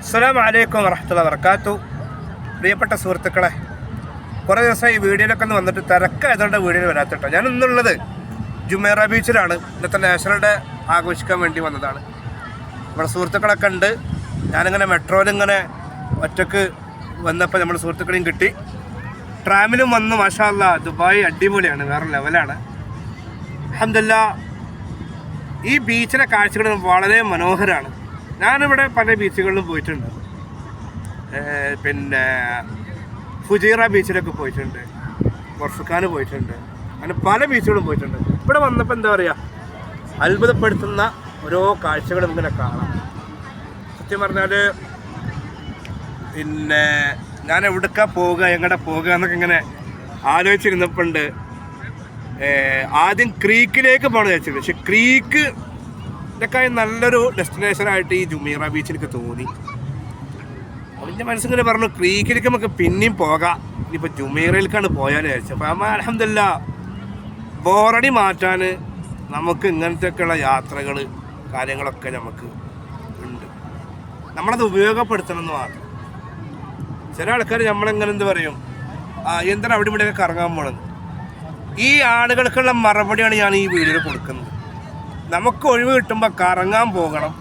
അസ്സലാം വലൈക്കും വറഹത്തുള്ള വർക്കാത്തു പ്രിയപ്പെട്ട സുഹൃത്തുക്കളെ കുറേ ദിവസമായി ഈ വീഡിയോയിലൊക്കെ ഒന്ന് വന്നിട്ട് തിരക്കായതുകൊണ്ട് വീഡിയോയിൽ വരാത്തിട്ടോ. ഞാൻ ഇന്നുള്ളത് ജുമേറ ബീച്ചിലാണ്. ഇന്നത്തെ നാഷണൽ ഡേ ആഘോഷിക്കാൻ വേണ്ടി വന്നതാണ്. നമ്മുടെ സുഹൃത്തുക്കളൊക്കെ ഉണ്ട്. ഞാനിങ്ങനെ മെട്രോയിൽ ഇങ്ങനെ ഒറ്റയ്ക്ക് വന്നപ്പോൾ നമ്മുടെ സുഹൃത്തുക്കളെയും കിട്ടി. ട്രാമിലും വന്ന് മാഷാല്ല ദുബായ് അടിപൊളിയാണ് വേറെ ലെവലാണ്. അഹമ്മദില്ല ഈ ബീച്ചിലെ കാഴ്ചകൾ വളരെ മനോഹരമാണ്. ഞാനിവിടെ പല ബീച്ചുകളിലും പോയിട്ടുണ്ട്. പിന്നെ ഫുജീറ ബീച്ചിലൊക്കെ പോയിട്ടുണ്ട്. വർഷക്കാന് പോയിട്ടുണ്ട്. അങ്ങനെ പല ബീച്ചുകളും പോയിട്ടുണ്ട്. ഇവിടെ വന്നപ്പോൾ എന്താ പറയുക അത്ഭുതപ്പെടുത്തുന്ന ഓരോ കാഴ്ചകൾ ഇങ്ങനെ കാണാം. സത്യം പറഞ്ഞാൽ പിന്നെ ഞാൻ എവിടേക്കാ പോവുക എങ്ങടെ പോകുക എന്നൊക്കെ ഇങ്ങനെ ആലോചിച്ചിരുന്നപ്പോണ്ട് ആദ്യം ക്രീക്കിലേക്ക് പോകണം വിചാരിച്ചിട്ടുണ്ട് പക്ഷെ ക്രീക്ക് ഇതൊക്കെ നല്ലൊരു ഡെസ്റ്റിനേഷനായിട്ട് ഈ ജുമീറ ബീച്ച് എനിക്ക് തോന്നി. എന്റെ മനസ്സിങ്ങനെ പറഞ്ഞു ക്രീക്കിലേക്ക് നമുക്ക് പിന്നെയും പോകാം. ഇനിയിപ്പോൾ ജുമീറയിലേക്കാണ് പോയാൽ വിചാരിച്ചത് അപ്പോൾ അമ്മ അലഹമില്ല ബോറടി മാറ്റാൻ നമുക്ക് ഇങ്ങനത്തെയൊക്കെയുള്ള യാത്രകൾ കാര്യങ്ങളൊക്കെ നമുക്ക് ഉണ്ട്. നമ്മളത് ഉപയോഗപ്പെടുത്തണം എന്ന് മാത്രം. ചില ആൾക്കാർ നമ്മളെങ്ങനെ എന്ത് പറയും? എന്താണ് അവിടെ ഇവിടെയൊക്കെ കറങ്ങാൻ പോണത്? ഈ ആളുകൾക്കുള്ള മറുപടിയാണ് ഞാൻ ഈ വീഡിയോയിൽ കൊടുക്കുന്നത്. നമുക്ക് ഒഴിവ് കിട്ടുമ്പോൾ കറങ്ങാൻ പോകണം.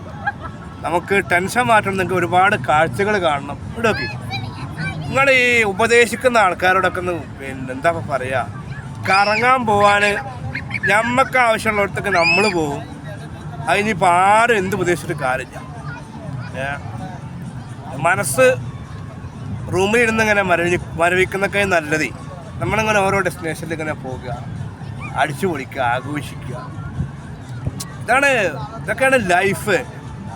നമുക്ക് ടെൻഷൻ മാറ്റണമെങ്കിൽ ഒരുപാട് കാഴ്ചകൾ കാണണം. ഇവിടെയൊക്കെ നിങ്ങൾ ഈ ഉപദേശിക്കുന്ന ആൾക്കാരോടൊക്കെ ഒന്ന് പിന്നെ എന്താ പറയുക കറങ്ങാൻ പോവാൻ നമുക്ക് ആവശ്യമുള്ളിടത്തൊക്കെ നമ്മൾ പോവും. അതിനിപ്പോൾ ആരും എന്ത് ഉപദേശിച്ചിട്ട് കാര്യമില്ല. മനസ്സ് റൂമിൽ ഇങ്ങനെ മരവി മരവിക്കുന്നൊക്കെ നല്ലത്. നമ്മളിങ്ങനെ ഓരോ ഡെസ്റ്റിനേഷനിൽ ഇങ്ങനെ പോകുക അടിച്ചു പൊളിക്കുക ആഘോഷിക്കുക. ഇതാണ് ഇതൊക്കെയാണ് life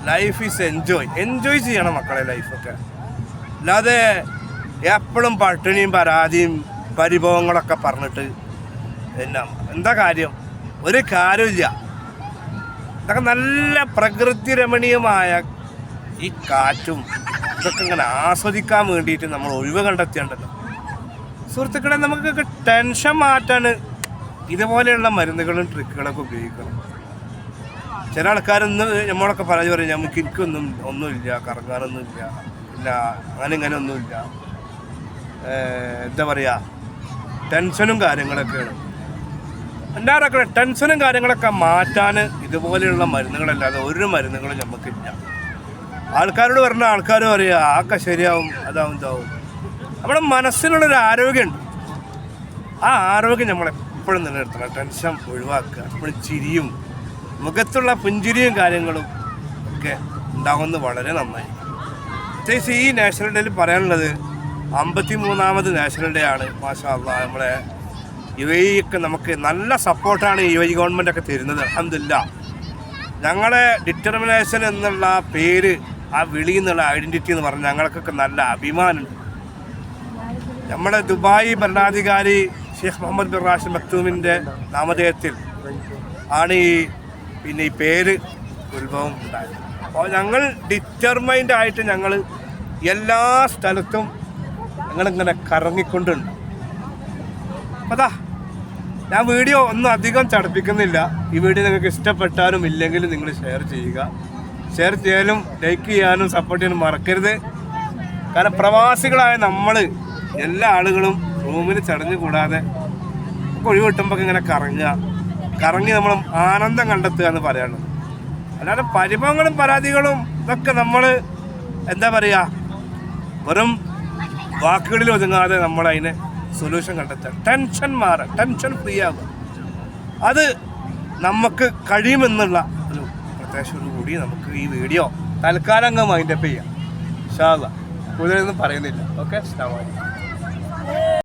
life is enjoy enjoy ചെയ്യണം മക്കളെ ലൈഫൊക്കെ അല്ലാതെ എപ്പോഴും പട്ടിണിയും പരാതിയും പരിഭവങ്ങളൊക്കെ പറഞ്ഞിട്ട് എന്നാ എന്താ കാര്യം? ഒരു കാര്യമില്ല ഇതൊക്കെ നല്ല പ്രകൃതി രമണീയമായ ഈ കാറ്റും ഇതൊക്കെ ഇങ്ങനെ ആസ്വദിക്കാൻ വേണ്ടിയിട്ട് നമ്മൾ ഒഴിവ് കണ്ടെത്തിയുണ്ടല്ലോ. സുഹൃത്തുക്കളെ നമുക്ക് ടെൻഷൻ മാറ്റാൻ ഇതുപോലെയുള്ള മരുന്നുകളും ട്രിക്കുകളൊക്കെ ഉപയോഗിക്കണം. ചില ആൾക്കാരൊന്നും നമ്മളൊക്കെ പറഞ്ഞു പറയും നമുക്ക് എനിക്കൊന്നും ഒന്നുമില്ല കറങ്ങാനൊന്നുമില്ല ഇല്ല അങ്ങനെ ഇങ്ങനെ ഒന്നുമില്ല എന്താ പറയുക ടെൻഷനും കാര്യങ്ങളൊക്കെയാണ്. എല്ലാവരൊക്കെ ടെൻഷനും കാര്യങ്ങളൊക്കെ മാറ്റാൻ ഇതുപോലെയുള്ള മരുന്നുകളല്ലാതെ ഒരു മരുന്നുകളും നമുക്കില്ല. ആൾക്കാരോട് പറഞ്ഞ ആൾക്കാരും പറയുക ആക്കെ ശരിയാവും അതാവും ഇതാവും. നമ്മുടെ മനസ്സിനുള്ളൊരു ആരോഗ്യമുണ്ട്. ആ ആരോഗ്യം നമ്മളെപ്പോഴും നിലനിർത്തണം. ടെൻഷൻ ഒഴിവാക്കുക നമ്മൾ ചിരിയും മുഖത്തുള്ള പുഞ്ചിരിയും കാര്യങ്ങളും ഒക്കെ ഉണ്ടാകുന്നത് വളരെ നന്നായി പ്രത്യേകിച്ച് ഈ നാഷണൽ ഡേയിൽ പറയാനുള്ളത് അമ്പത്തി മൂന്നാമത് നാഷണൽ ഡേ ആണ്. മാഷാ നമ്മളെ യു എ ഒക്കെ നമുക്ക് നല്ല സപ്പോർട്ടാണ് യു എ ഗവൺമെന്റൊക്കെ തരുന്നത്. അതില്ല ഞങ്ങളെ ഡിറ്റർമിനേഷൻ എന്നുള്ള പേര് ആ വിളി എന്നുള്ള ഐഡന്റിറ്റി എന്ന് പറഞ്ഞാൽ ഞങ്ങൾക്കൊക്കെ നല്ല അഭിമാനമുണ്ട്. നമ്മുടെ ദുബായ് ഭരണാധികാരി ഷെയ്ഖ് മുഹമ്മദ് ബിൻ റാഷിദ് മക്തൂമിന്റെ നാമധേയത്തിൽ ആണ് ഈ പിന്നെ ഈ പേര് ഉത്ഭവം ഉണ്ടായത്. അപ്പോൾ ഞങ്ങൾ ഡിറ്റർമൈൻഡ് ആയിട്ട് ഞങ്ങൾ എല്ലാ സ്ഥലത്തും ഞങ്ങളിങ്ങനെ കറങ്ങിക്കൊണ്ടുണ്ട് അതാ ഞാൻ വീഡിയോ ഒന്നും അധികം ചടപ്പിക്കുന്നില്ല. ഈ വീഡിയോ നിങ്ങൾക്ക് ഇഷ്ടപ്പെട്ടാലും ഇല്ലെങ്കിലും നിങ്ങൾ ഷെയർ ചെയ്യുക. ഷെയർ ചെയ്യാനും ലൈക്ക് ചെയ്യാനും സപ്പോർട്ട് ചെയ്യാനും മറക്കരുത്. കാരണം പ്രവാസികളായ നമ്മൾ എല്ലാ ആളുകളും റൂമിൽ ചടഞ്ഞു കൂടാതെ ഒഴിവ് കിട്ടുമ്പോൾ ഇങ്ങനെ കറങ്ങുക. കറങ്ങി നമ്മൾ ആനന്ദം കണ്ടെത്തുക എന്ന് പറയണം. അല്ലാതെ പരിഭവങ്ങളും പരാതികളും ഇതൊക്കെ നമ്മൾ എന്താ പറയുക വെറും വാക്കുകളിൽ ഒതുങ്ങാതെ നമ്മൾ അതിന് സൊല്യൂഷൻ കണ്ടെത്തുക. ടെൻഷൻ മാറുക ടെൻഷൻ ഫ്രീ ആവുക. അത് നമുക്ക് കഴിയുമെന്നുള്ള ഒരു പ്രത്യാശയോട് കൂടി നമുക്ക് ഈ വീഡിയോ തൽക്കാലം അങ്ങ് മൈൻഡപ്പ് ചെയ്യാം. ഷാ കൂടുതലൊന്നും പറയുന്നില്ല. Okay slam